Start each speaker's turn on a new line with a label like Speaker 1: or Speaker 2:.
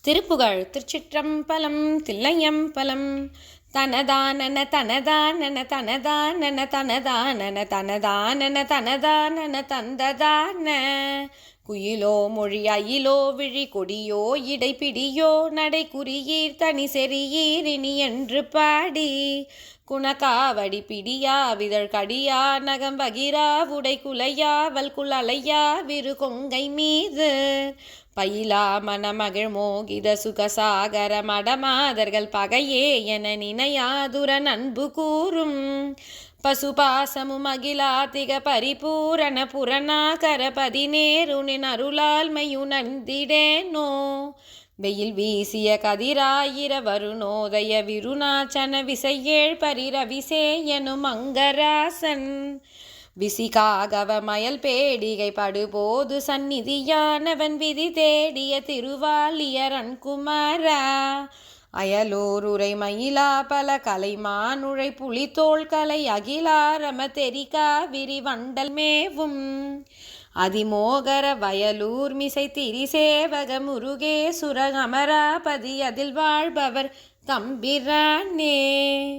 Speaker 1: திருப்புகழ் திருச்சிற்றம்பலம் தில்லையம்பலம். தனதானன தனதானன தனதானன தனதானன தனதானன தனதானன தந்ததான. குயிலோ மொழியாயிலோ விழி கொடியோ இடைப்பிடியோ நடை குறியீர் தனி செறியீர் இனி என்று பாடி. குணகாவடி பிடியா விதழ் கடியா நகம் பகிரா உடை குலையா வல்குலையா அலையா விரு கொங்கை மீது. பயிலா மனமகிழ் மோகித சுகசாகர மடமாதர்கள் பகையே என நினையாதுர அன்பு கூறும். பசுபாசமும் அகிலாதிக பரிபூரண புறநாகர பதினேருனின் அருளால்மையுணர்ந்திடேனோ வெயில் வீசிய கதிராயிர வருணோதய விருணாச்சன விசையேழ் பரிரவிசேயனும் அங்கராசன் விசிகாகவ மயல் பேடிகை படுபோது சந்நிதியானவன் விதி தேடிய திருவாலியரன் குமாரா அயலோருரை மயிலா பல கலைமானுழை புலித்தோள் கலை அகிலாரம தெரிகா விரிவண்டல் மேவும். அதிமோகர வயலூர் மிசை திரிசேவக முருகேசுர அமராபதி அதில் வாழ்பவர் தம்பிரானே.